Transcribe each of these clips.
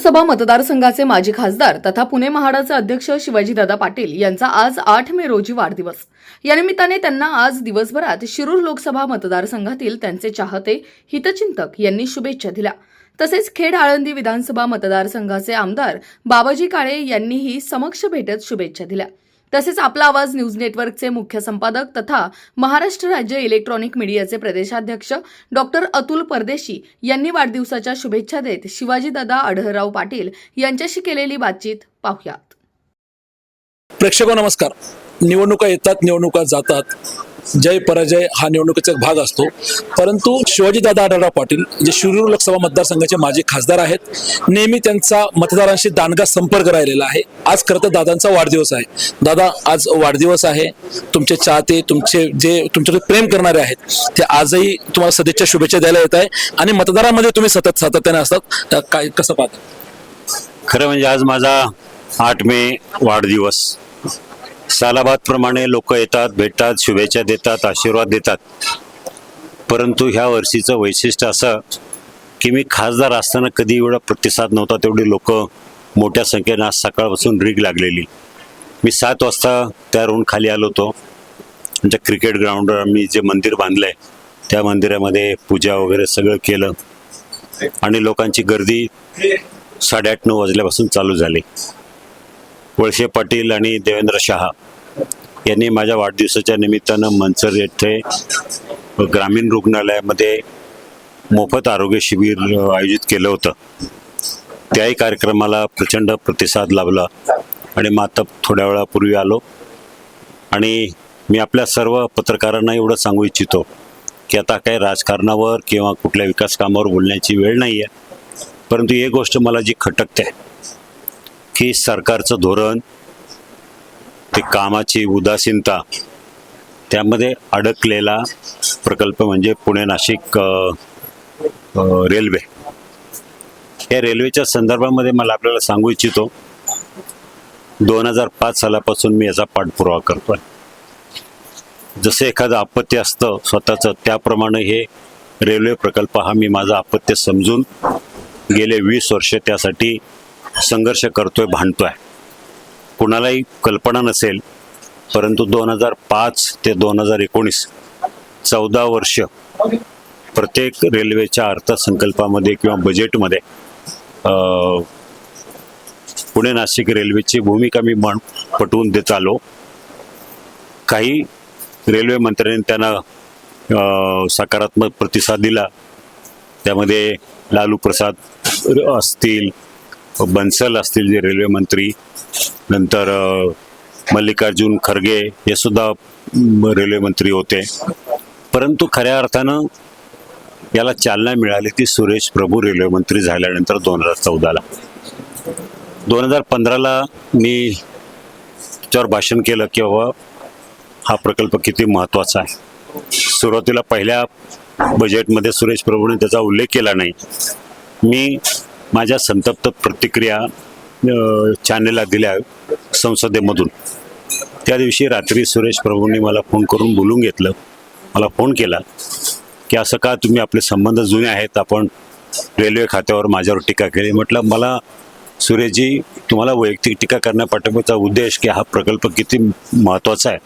लोकसभा मतदारसंघाचे माजी खासदार तथा पुणे महाडाचे अध्यक्ष शिवाजीदादा पाटील यांचा आज आठ मे रोजी वाढदिवस. यानिमित्ताने त्यांना आज दिवसभरात शिरूर लोकसभा मतदारसंघातील त्यांचे चाहते हितचिंतक यांनी शुभेच्छा दिल्या. तसेच खेड आळंदी विधानसभा मतदारसंघाचे आमदार बाबाजी काळे यांनीही समक्ष भेटत शुभेच्छा दिल्या. तसेच आपला आवाज न्यूज नेटवर्कचे मुख्य संपादक तथा महाराष्ट्र राज्य इलेक्ट्रॉनिक मीडियाचे प्रदेशाध्यक्ष डॉक्टर अतुल परदेशी यांनी वाढदिवसाच्या शुभेच्छा देत शिवाजीदादा आढळराव पाटील यांच्याशी केलेली बातचीत पाहूयात. प्रेक्षको हो, नमस्कार. निवडणुका येतात निवडणुका जातात. जय पराजय हा निवडणुकीचा एक भाग असतो. परंतु शिवाजीदादा आढळराव पाटील जे शिरूर लोकसभा मतदारसंघाचे माजी खासदार आहेत नेहमी त्यांचा मतदारांशी दांडगा संपर्क राहिलेला आहे. आज खरं तर दादांचा वाढदिवस आहे. दादा आज वाढदिवस आहे. तुमचे चाहते तुमचे जे तुमच्याकडे प्रेम करणारे आहेत ते आजही तुम्हाला सदिच्छा शुभेच्छा द्यायला येत आहे. आणि मतदारामध्ये तुम्ही सतत सातत्याने असतात. काय कसं पाहता? खरं म्हणजे आज माझा आठ मे वाढदिवस. सालाबाद प्रमाणे लोक येतात भेटतात शुभेच्छा देतात आशीर्वाद देतात. परंतु ह्या वर्षीचं वैशिष्ट्य असं की मी खासदार असताना कधी एवढा प्रतिसाद नव्हता तेवढी लोक मोठ्या संख्येनं आज सकाळपासून रीग लागलेली. मी सात वाजता त्या रोड खाली आलो होतो. आमच्या क्रिकेट ग्राउंडवर आम्ही जे मंदिर बांधलं आहे त्या मंदिरामध्ये पूजा वगैरे सगळं केलं. आणि लोकांची गर्दी साडेआठ नऊ वाजल्यापासून चालू झाली. वळसे पाटील आणि देवेंद्र शहा यांनी माझ्या वाढदिवसाच्या निमित्तानं मनसर येथे ग्रामीण रुग्णालयामध्ये मोफत आरोग्य शिबिर आयोजित केलं होतं. त्याही कार्यक्रमाला प्रचंड प्रतिसाद लाभला आणि मग आता थोड्या वेळापूर्वी आलो. आणि मी आपल्या सर्व पत्रकारांना एवढं सांगू इच्छितो की आता काही राजकारणावर किंवा कुठल्या विकास कामावर बोलण्याची वेळ नाही आहे परंतु एक गोष्ट मला जी खटकते की सरकारचं धोरण ते कामाची उदासीनता त्यामध्ये अडकलेला प्रकल्प म्हणजे पुणे नाशिक रेल्वे. या रेल्वेच्या संदर्भामध्ये मला आपल्याला सांगू इच्छितो दोन हजार पाच सालापासून मी याचा पाठपुरावा करतोय. जसं एखादं अपत्य असतं स्वतःचं त्याप्रमाणे हे रेल्वे प्रकल्प हा मी माझा अपत्य समजून गेले वीस वर्ष त्यासाठी संघर्ष करतोय भांडतोय. कुणालाही कल्पना नसेल परंतु दोन हजार पाच ते दोन हजार एकोणीस चौदा वर्ष प्रत्येक रेल्वेच्या अर्थसंकल्पामध्ये किंवा बजेटमध्ये पुणे नाशिक रेल्वेची भूमिका मी म्हण पटवून देत आलो. काही रेल्वे मंत्र्यांनी त्यांना सकारात्मक प्रतिसाद दिला. त्यामध्ये लालू प्रसाद असतील बन्सल असतील जे रेल्वे मंत्री नंतर मल्लिकार्जुन खरगे हे सुद्धा रेल्वे मंत्री होते. परंतु खऱ्या अर्थानं याला चालना मिळाली ती सुरेश प्रभू रेल्वे मंत्री झाल्यानंतर दोन हजार चौदाला. दोन हजार पंधराला मी त्याच्यावर भाषण केलं की बाबा हा प्रकल्प किती महत्त्वाचा आहे. सुरुवातीला पहिल्या बजेटमध्ये सुरेश प्रभूने त्याचा उल्लेख केला नाही. मी माझ्या संतप्त प्रतिक्रिया चॅनलला चॅनेलला दिल्या संसदेमधून. त्या दिवशी रात्री सुरेश प्रभूंनी मला फोन करून बोलून घेतलं. मला फोन केला की असं का तुम्ही आपले संबंध जुने आहेत? आपण रेल्वे खात्यावर माझ्यावर टीका केली. म्हटलं मला सुरेशजी तुम्हाला वैयक्तिक टीका करण्यापाठीमागचा उद्देश की हा प्रकल्प किती महत्त्वाचा आहे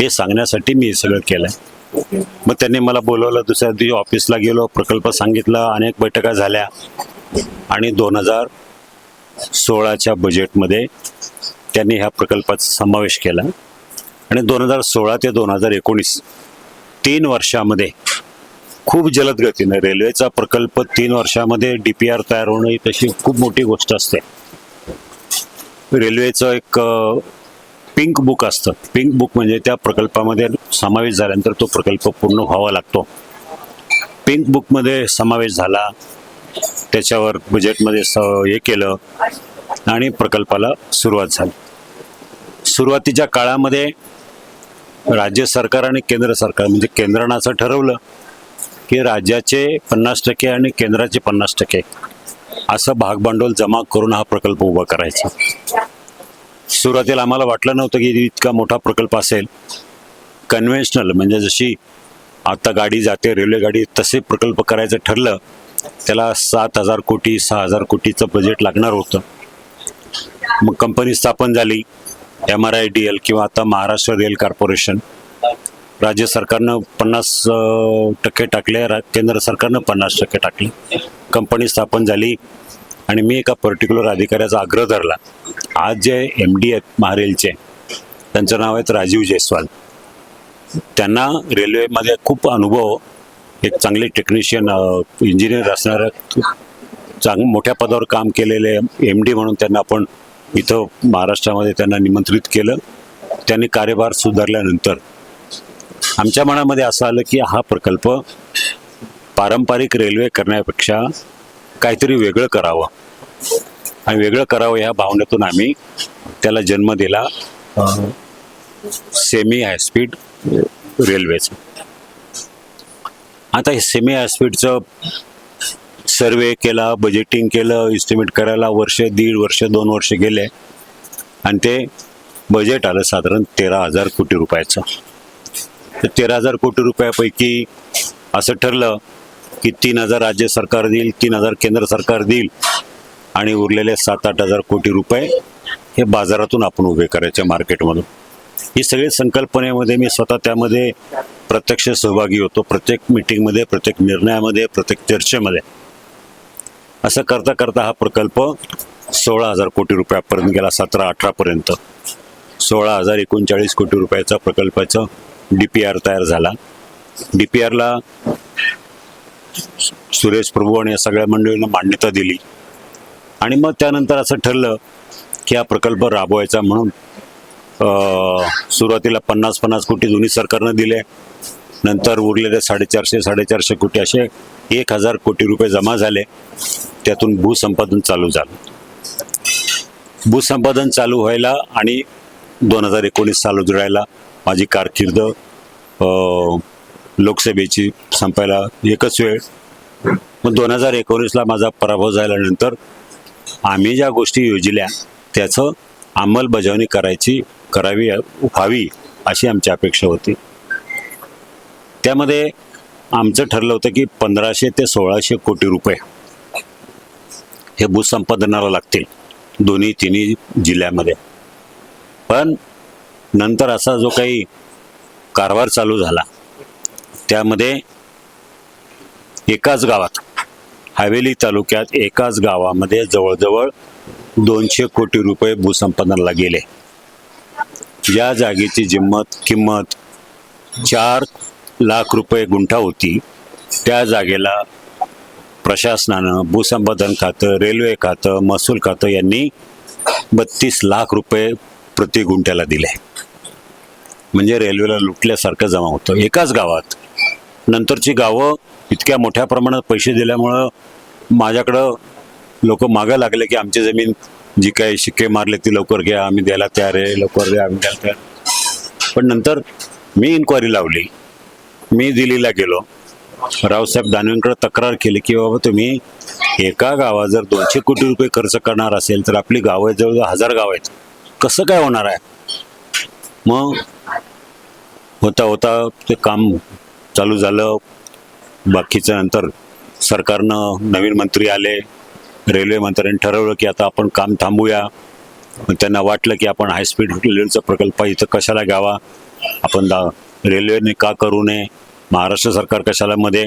हे सांगण्यासाठी मी हे सगळं केलं आहे मग त्यांनी मला बोलवलं दुसऱ्या दिवशी ऑफिसला गेलो प्रकल्प सांगितला अनेक बैठका झाल्या. आणि दोन हजार सोळाच्या बजेटमध्ये त्यांनी ह्या प्रकल्पाचा समावेश केला. आणि दोन हजार सोळा ते दोन हजार एकोणीस तीन वर्षामध्ये खूप जलद गतीने रेल्वेचा प्रकल्प तीन वर्षामध्ये डी पी आर तयार होणं ही तशी खूप मोठी गोष्ट असते. रेल्वेचं एक पिंक बुक असतं. पिंक बुक म्हणजे त्या प्रकल्पामध्ये समावेश झाल्यानंतर तो प्रकल्प पूर्ण व्हावा लागतो. पिंक बुकमध्ये समावेश झाला. त्याच्यावर बजेटमध्ये स हे केलं आणि प्रकल्पाला सुरुवात झाली. सुरुवातीच्या काळामध्ये राज्य सरकार आणि केंद्र सरकार म्हणजे केंद्रानं असं ठरवलं की राज्याचे पन्नास टक्के आणि केंद्राचे पन्नास टक्के असं भागभांडवल जमा करून हा प्रकल्प उभा करायचा. सुरुवातीला आम्हाला वाटलं नव्हतं की इतका मोठा प्रकल्प असेल. कन्व्हेन्शनल म्हणजे जशी आता गाडी जाते रेल्वे गाडी तसे प्रकल्प करायचं ठरलं. त्याला सात हजार कोटी सहा हजार कोटीचं बजेट लागणार होतं. मग कंपनी स्थापन झाली M R I D L किंवा आता महाराष्ट्र रेल कॉर्पोरेशन राज्य सरकारनं पन्नास टक्के टाकले रा- केंद्र सरकारनं पन्नास टक्के टाकले. कंपनी स्थापन झाली आणि मी एका पर्टिक्युलर अधिकाऱ्याचा आग्रह धरला. आज जे एम डी आहेत महारेलचे त्यांचं नाव आहेत राजीव जयस्वाल. त्यांना रेल्वेमध्ये खूप अनुभव एक चांगले टेक्निशियन इंजिनियर असणारे चांग मोठ्या पदावर काम केलेले एम डी म्हणून त्यांना आपण इथं महाराष्ट्रामध्ये त्यांना निमंत्रित केलं. त्यांनी कार्यभार सुधारल्यानंतर आमच्या मनामध्ये असं आलं की हा प्रकल्प पारंपरिक रेल्वे करण्यापेक्षा काहीतरी वेगळं करावं. आणि वेगळं करावं ह्या भावनेतून आम्ही त्याला जन्म दिला. सेमी हायस्पीड रेल्वेचं आता हे सेमी ॲस्पीडचं सर्वे केला बजेटिंग केलं इस्टिमेट करायला वर्ष दीड वर्ष दोन वर्ष गेले. आणि ते बजेट आलं साधारण तेरा हजार कोटी रुपयाचं. तर तेरा हजार कोटी रुपयापैकी असं ठरलं की तीन हजार राज्य सरकार देईल तीन हजार केंद्र सरकार देईल आणि उरलेले सात आठ हजार कोटी रुपये हे बाजारातून आपण उभे करायचे मार्केटमधून ही सगळी संकल्पनेमध्ये मी स्वतः त्यामध्ये प्रत्यक्ष सहभागी होतो प्रत्येक मिटिंगमध्ये प्रत्येक निर्णयामध्ये प्रत्येक चर्चेमध्ये. असं करता करता हा प्रकल्प सोळा हजार कोटी रुपयापर्यंत गेला सतरा अठरापर्यंत सोळा हजार एकोणचाळीस कोटी रुपयाचा प्रकल्पाचं डी पी आर तयार झाला. डी पी आरला सुरेश प्रभू आणि या सगळ्या मंडळींना मान्यता दिली. आणि मग त्यानंतर असं ठरलं की हा प्रकल्प राबवायचा म्हणून सुरुवातीला पन्नास पन्नास कोटी दोन्ही सरकारनं दिले. नंतर उरलेले साडेचारशे साडेचारशे कोटी असे एक हजार कोटी रुपये जमा झाले. त्यातून भूसंपादन चालू झालं. भूसंपादन चालू व्हायला आणि दोन हजार एकोणीस चालू जुळायला माझी कारकीर्द लोकसभेची संपायला एकच वेळ. मग दोन हजार एकोणीसला माझा पराभव झाल्यानंतर आम्ही ज्या गोष्टी योजल्या त्याचं अंमलबजावणी करायची करावी व्हावी अशी आमची अपेक्षा होती. त्यामध्ये आमचं ठरलं होतं की पंधराशे ते सोळाशे कोटी रुपये हे भूसंपादनाला लागतील दोन्ही तिन्ही जिल्ह्यामध्ये. पण नंतर असा जो काही कारभार चालू झाला त्यामध्ये एकाच गावात हवेली तालुक्यात एकाच गावामध्ये जवळजवळ दोनशे कोटी रुपये भूसंपादनाला गेले. या जागेची जिंमत किंमत चार लाख रुपये गुंठा होती. त्या जागेला प्रशासनानं भूसंपादन खातं रेल्वे खातं महसूल खातं यांनी बत्तीस लाख रुपये प्रति गुंठ्याला दिले. म्हणजे रेल्वेला लुटल्यासारखं जमा होतं. एकाच गावात. नंतरची गावं इतक्या मोठ्या प्रमाणात पैसे दिल्यामुळं माझ्याकडं लोक मागं लागले की आमची जमीन जी काही शिक्के मारले ती लवकर घ्या आम्ही द्यायला तयार आहे लवकर द्या आम्ही द्यायला तयार पण नंतर मी इन्क्वायरी लावली. मी दिल्लीला गेलो. रावसाहेब दानवेंकडे तक्रार केली की बाबा तुम्ही एका गावात जर दोनशे कोटी रुपये खर्च करणार असेल तर आपली गावं आहे जवळजवळ हजार गाव आहेत. कसं काय होणार आहे? मग होता होता ते काम चालू झालं. बाकीचं नंतर सरकारनं नवीन मंत्री आले. रेल्वे मंत्र्यांनी ठरवलं की आता आपण काम थांबूया. त्यांना वाटलं की आपण हायस्पीड रेल्वेचा प्रकल्प इथं कशाला घ्यावा? आपण दा रेल्वेने का करू नये? महाराष्ट्र सरकार कशाला मध्ये?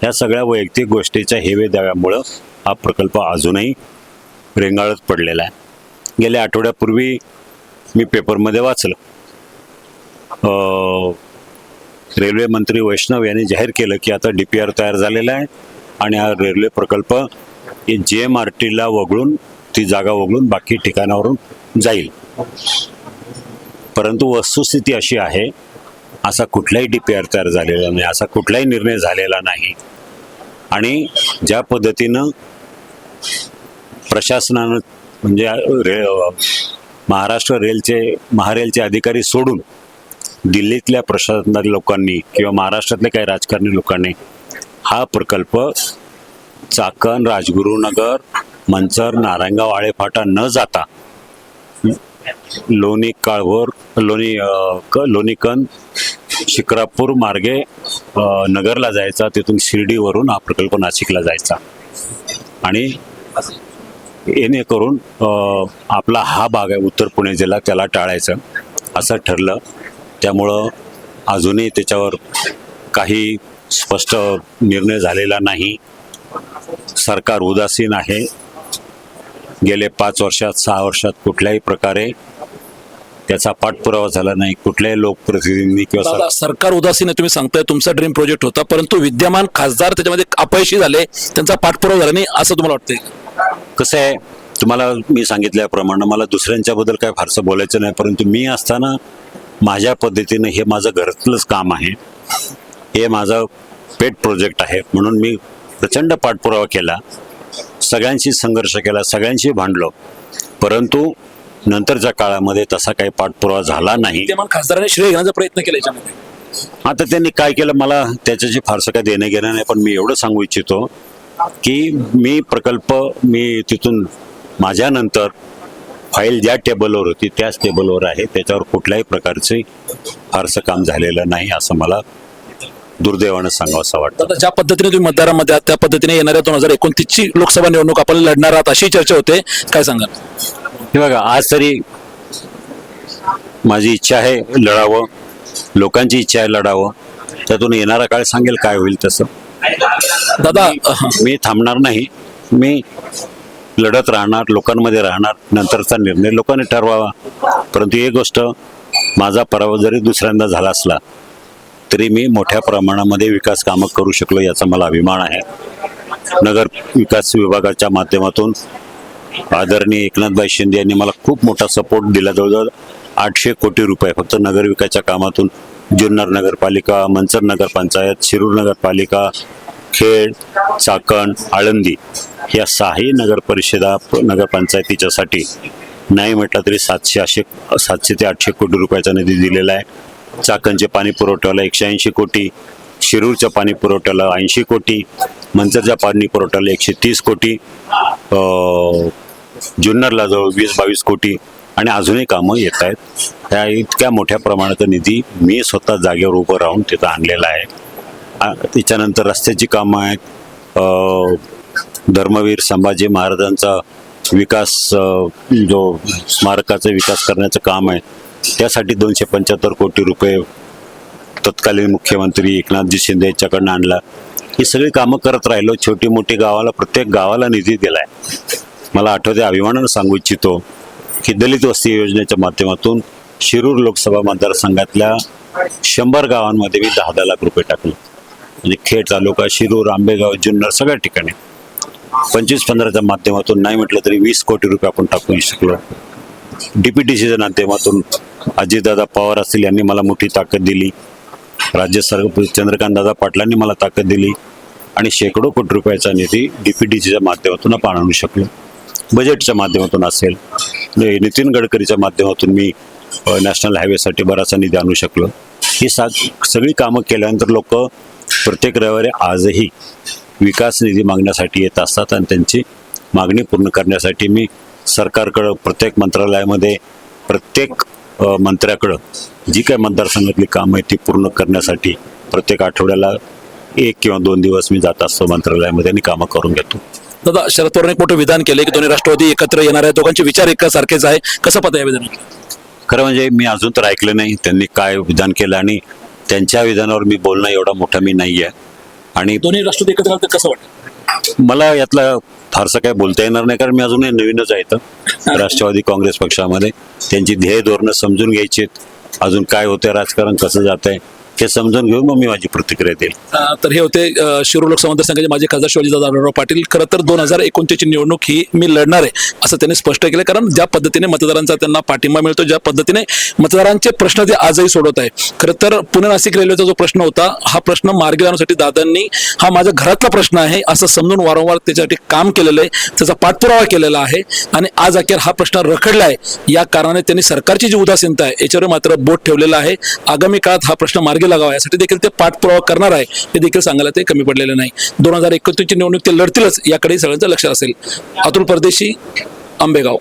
ह्या सगळ्या वैयक्तिक गोष्टीच्या हेवे द्याव्यामुळं हा प्रकल्प अजूनही रेंगाळत पडलेला आहे. गेल्या आठवड्यापूर्वी मी पेपरमध्ये वाचलं. रेल्वे मंत्री वैष्णव यांनी जाहीर केलं की आता डी पी आर तयार झालेला आहे आणि हा रेल्वे प्रकल्प जे एम आर टीला वगळून ती जागा वगळून बाकी ठिकाणावरून जाईल. परंतु वस्तुस्थिती अशी आहे असा कुठलाही डी पी आर तयार झालेला नाही असा कुठलाही निर्णय झालेला नाही. आणि ज्या पद्धतीनं प्रशासनानं म्हणजे रे महाराष्ट्र रेलचे महारेलचे अधिकारी सोडून दिल्लीतल्या प्रशासनातील लोकांनी किंवा महाराष्ट्रातल्या काही राजकारणी लोकांनी हा प्रकल्प चाकण राजगुरुनगर मंचर नारायणगाव आळेफाटा न जाता लोणी काळभोर लोणी लोणीकन क शिक्रापूर मार्गे नगरला जायचा. तिथून शिर्डीवरून हा प्रकल्प नाशिकला जायचा. आणि येणे करून आपला हा भाग आहे उत्तर पुणे जिल्हा. त्याला टाळायचं असं ठरलं. त्यामुळं अजूनही त्याच्यावर काही स्पष्ट निर्णय झालेला नाही. सरकार उदासीन आहे. गेले पाच वर्षात सहा वर्षात कुठल्याही प्रकारे त्याचा पाठपुरावा झाला नाही. कुठल्याही लोकप्रतिनिधींनी किंवा सरकार उदासीन आहे तुम्ही सांगताय तुमचा ड्रीम प्रोजेक्ट होता परंतु विद्यमान खासदार त्याच्यामध्ये अपयशी झाले त्यांचा पाठपुरावा झाला नाही असं तुम्हाला वाटतंय? कसं आहे तुम्हाला मी सांगितल्याप्रमाणे मला दुसऱ्यांच्याबद्दल काय फारसं बोलायचं नाही परंतु मी असताना माझ्या पद्धतीनं हे माझं घरातलंच काम आहे. हे माझं पेट प्रोजेक्ट आहे म्हणून मी प्रचंड पाठपुरावा केला सगळ्यांशी संघर्ष केला सगळ्यांशी भांडलो. परंतु नंतरच्या काळामध्ये तसा काही पाठपुरावा झाला नाही. खासदारांनी श्रेय घेण्याचा प्रयत्न केला याच्यामध्ये. आता त्यांनी काय केलं मला त्याच्याशी फारसं काय देणं घेणं नाही पण मी एवढं सांगू इच्छितो की मी प्रकल्प मी तिथून माझ्यानंतर फाईल ज्या टेबलवर होती त्याच टेबलवर आहे. त्याच्यावर कुठल्याही प्रकारचे फारसं काम झालेलं नाही असं मला दुर्दैवानं सांगावं असं वाटतं. ज्या पद्धतीने तुम्ही मतदारामध्ये आहात त्या पद्धतीने येणाऱ्या दोन हजार एकोणतीसची लोकसभा निवडणूक आपण लढणार आहात अशी चर्चा होते. काय सांगाल? हे बघा आज तरी माझी इच्छा आहे लढावं लोकांची इच्छा आहे लढावं. त्यातून येणारा काळ सांगेल काय होईल तसं. दादा मी थांबणार नाही. मी लढत राहणार लोकांमध्ये राहणार नंतरचा निर्णय लोकांनी ठरवावा. परंतु एक गोष्ट माझा पराभव जरी दुसऱ्यांदा झाला असला तरी मी मोठ्या प्रमाणामध्ये विकास कामं करू शकलो याचा मला अभिमान आहे. नगर विकास विभागाच्या माध्यमातून आदरणीय एकनाथभाई शिंदे यांनी मला खूप मोठा सपोर्ट दिला. जवळजवळ आठशे कोटी रुपये फक्त नगरविकासच्या कामातून जुन्नर नगरपालिका मंचर नगरपंचायत शिरूर नगरपालिका खेड चाकण आळंदी या सहाही नगर परिषदा प- नगरपंचायतीच्यासाठी नाही म्हटलं तरी सातशे असे सातशे ते आठशे कोटी रुपयाचा निधी दिलेला आहे. चाकणचे पाणी पुरवठ्याला एकशे ऐंशी कोटी शिरूरच्या पाणी पुरवठ्याला ऐंशी कोटी मंचरच्या पाणी पुरवठ्याला एकशे तीस कोटी जुन्नरला जवळ वीस बावीस कोटी आणि अजूनही कामं येत आहेत. त्या इतक्या मोठ्या प्रमाणाचा निधी मी स्वतः जागेवर उभं राहून तिथं आणलेला आहे. त्याच्यानंतर रस्त्याची कामं आहेत. धर्मवीर संभाजी महाराजांचा विकास जो स्मारकाचा विकास करण्याचं काम आहे त्यासाठी दोनशे पंच्याहत्तर कोटी रुपये तत्कालीन मुख्यमंत्री एकनाथजी शिंदे यांच्याकडनं आणला. ही सगळी कामं करत राहिलो. छोटी मोठी गावाला प्रत्येक गावाला निधी दिलाय. मला आठवते अभिमानानं सांगू इच्छितो की दलित वस्ती योजनेच्या माध्यमातून शिरूर लोकसभा मतदारसंघातल्या शंभर गावांमध्ये मी दहा दहा लाख रुपये टाकले. म्हणजे खेड तालुका शिरूर आंबेगाव जुन्नर सगळ्या ठिकाणी. पंचवीस पंधराच्या माध्यमातून नाही म्हटलं तरी वीस कोटी रुपये आपण टाकू शकलो. डीपीटीसीच्या माध्यमातून अजितदादा पवार असतील यांनी मला मोठी ताकद दिली. राज्य सर चंद्रकांतदादा पाटलांनी मला ताकद दिली. आणि शेकडो कोटी रुपयाचा निधी डी पी डी सीच्या माध्यमातून आपण आणू शकलो. बजेटच्या माध्यमातून असेल. म्हणजे नितीन गडकरीच्या माध्यमातून मी नॅशनल हायवेसाठी बराचसा निधी आणू शकलो. ही सा सगळी कामं केल्यानंतर लोक प्रत्येक रविवारी आजही विकास निधी मागण्यासाठी येत असतात आणि त्यांची मागणी पूर्ण करण्यासाठी मी सरकारकडं प्रत्येक मंत्रालयामध्ये प्रत्येक मंत्र्याकडं जी काही मतदारसंघातली कामं आहेत ती पूर्ण करण्यासाठी प्रत्येक आठवड्याला एक किंवा दोन दिवस मी जात असतो मंत्रालयामध्ये आणि कामं करून घेतो. दादा शरद पवारांनी मोठं विधान केले की दोन्ही राष्ट्रवादी एकत्र येणार आहे दोघांचे विचार एका सारखेच आहे. कसं पाहता या विधानात? खरं म्हणजे मी अजून तर ऐकलं नाही त्यांनी काय विधान केलं आणि त्यांच्या विधानावर मी बोलणं एवढा मोठा मी नाही आहे आणि दोन्ही राष्ट्रवादी एकत्र कसं वाटतं? मला यातलं फारसं काय बोलता येणार नाही कारण मी अजूनही नवीनच आहे इथं. राष्ट्रवादी काँग्रेस पक्षामध्ये. त्यांची ध्येय धोरणं समजून घ्यायची अजून काय होतंय राजकारण कसं जात आहे हे समजून घेऊन मग मी माझी प्रतिक्रिया देईल. तर हे होते अं, शिरूर लोकसभा मतदारसंघाचे माझे खासदार शिवाजीदादा आढळराव पाटील. खरं तर दोन हजार एकोणतीसची निवडणूक ही मी लढणार आहे असं त्यांनी स्पष्ट केलं. कारण ज्या पद्धतीने मतदारांचा त्यांना पाठिंबा मिळतो ज्या पद्धतीने मतदारांचे प्रश्न ते आजही सोडवत आहे. खरं तर पुणे नाशिक रेल्वेचा जो प्रश्न होता हा प्रश्न मार्गी लावण्यासाठी दादांनी हा माझ्या घरातला प्रश्न आहे असं समजून वारंवार त्याच्यासाठी काम केलेलं आहे त्याचा पाठपुरावा केलेला आहे. आणि आज अखेर हा प्रश्न रखडला आहे या कारणाने त्यांनी सरकारची जी उदासीनता आहे याच्यावर मात्र बोट ठेवलेला आहे. आगामी काळात हा प्रश्न मार्गी मार्गी लागावा यासाठी देखील ते पाठपुरावा करणार आहे. हे देखील सांगायला ते कमी पडलेलं नाही. दोन हजार एकोणतीसची निवडणूक ते लढतीलच याकडे सगळ्यांचं लक्ष असेल. अतुल परदेशी आंबेगाव.